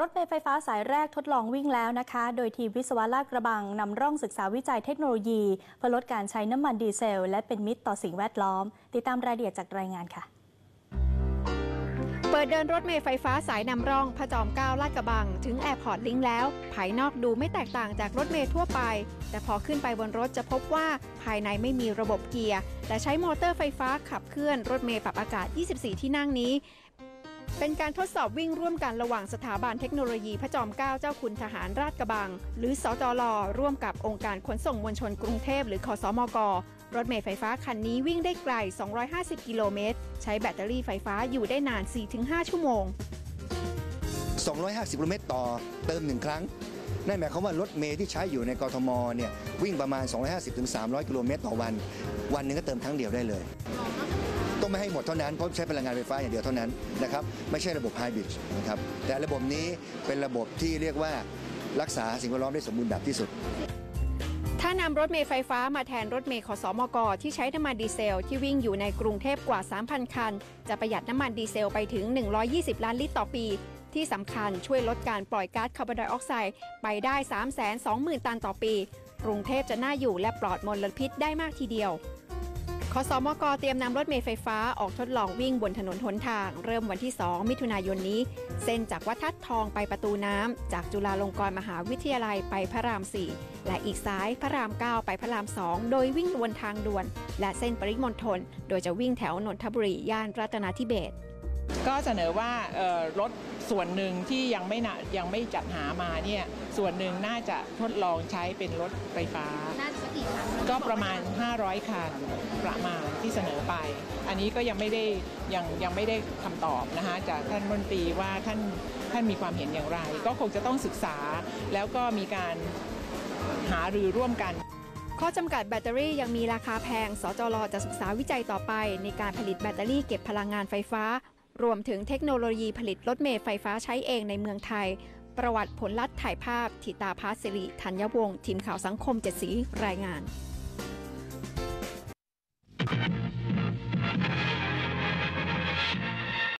รถเมล์ไฟฟ้าสายแรกทดลองวิ่งแล้วนะคะ โดยทีมวิศวะลาดกระบังนำร่องศึกษาวิจัยเทคโนโลยีเพื่อลดการใช้น้ำมันดีเซล และเป็นมิตรต่อสิ่งแวดล้อม ติดตามรายละเอียดจากรายงานค่ะ เปิดเดินรถเมล์ไฟฟ้าสายนำร่องพระจอมเกล้าลาดกระบัง ถึงแอร์พอร์ตลิงก์แล้ว ภายนอกดูไม่แตกต่างจากรถเมล์ทั่วไป แต่พอขึ้นไปบนรถจะพบว่าภายในไม่มีระบบเกียร์แต่ใช้มอเตอร์ไฟฟ้าขับเคลื่อนรถเมล์ปรับอากาศ 24 ที่นั่งนี้ เป็นการทดสอบวิ่งร่วมกันระหว่างสถาบันเทคโนโลยีพระจอมเกล้าเจ้าคุณทหารราชกระบัง หรือสจลร่วมกับองค์การขนส่งมวลชนกรุงเทพหรือคสมก รถเมล์ไฟฟ้าคันนี้วิ่งได้ไกล 250 กิโลเมตร ใช้แบตเตอรี่ไฟฟ้าอยู่ได้นาน 4-5 ชั่วโมง 250กิโลเมตรต่อเติมหนึ่งครั้ง นั่นหมายความว่ารถเมล์ที่ใช้อยู่ในกรทมเนี่ยวิ่งประมาณ 250-300 กิโลเมตรต่อวัน วันหนึ่งก็เติมครั้งเดียวได้เลย ต้องไม่ให้หมดเท่านั้นเพราะใช้พลังงานไฟฟ้าอย่างเดียวเท่านั้นนะครับไม่ใช่ระบบไฮบริดนะครับแต่ระบบนี้เป็นระบบที่เรียกว่ารักษาสิ่งแวดล้อมได้สมบูรณ์แบบที่สุด ถ้านำรถเมล์ไฟฟ้ามาแทนรถเมล์ขอสอมกที่ใช้น้ำมันดีเซล ที่วิ่งอยู่ในกรุงเทพกว่า 3,000 คัน จะประหยัดน้ำมันดีเซลไปถึง 120 ล้านลิตรต่อปี ที่สำคัญช่วยลดการปล่อยก๊าซคาร์บอนไดออกไซด์ไปได้ 320,000 ตันต่อปี กรุงเทพจะน่าอยู่และปลอดมลพิษได้มากทีเดียว ขสมกเตรียมนำรถเมล์ไฟฟ้าออกทดลองวิ่งบนถนนหนทาง เริ่มวันที่ 2 มิถุนายนนี้ เส้นจากวัดทัดทองไปประตูน้ำ จากจุฬาลงกรณ์มหาวิทยาลัยไปพระราม 4 และอีกซ้ายพระราม 9 ไปพระราม 2 โดยวิ่งบนทางด่วน และเส้นปริมณฑลโดยจะวิ่งแถวนนทบุรีย่านรัตนาธิเบศร ก็เสนอว่าเอ่อรถส่วนหนึ่งที่ยังไม่นะยังไม่จัดหามาเนี่ยส่วนหนึ่งน่าจะทดลองใช้เป็นรถไฟฟ้า ก็ประมาณ 500 คันประมาณที่เสนอไป อันนี้ก็ยังไม่ได้ยังยังไม่ได้คำตอบนะคะจากท่านมนตรีว่าท่านท่านมีความเห็นอย่างไร ก็คงจะต้องศึกษาแล้วก็มีการหารือร่วมกัน ข้อจำกัดแบตเตอรี่ยังมีราคาแพง สจลจะศึกษาวิจัยต่อไป ในการผลิตแบตเตอรี่เก็บพลังงานไฟฟ้า รวมถึงเทคโนโลยีผลิตรถเมล์ไฟฟ้าใช้เองในเมืองไทย ประวัติผลลัดถ่ายภาพ ทิตาพาสิริธัญวงศ์ทีมข่าวสังคมเจ็ดสีรายงาน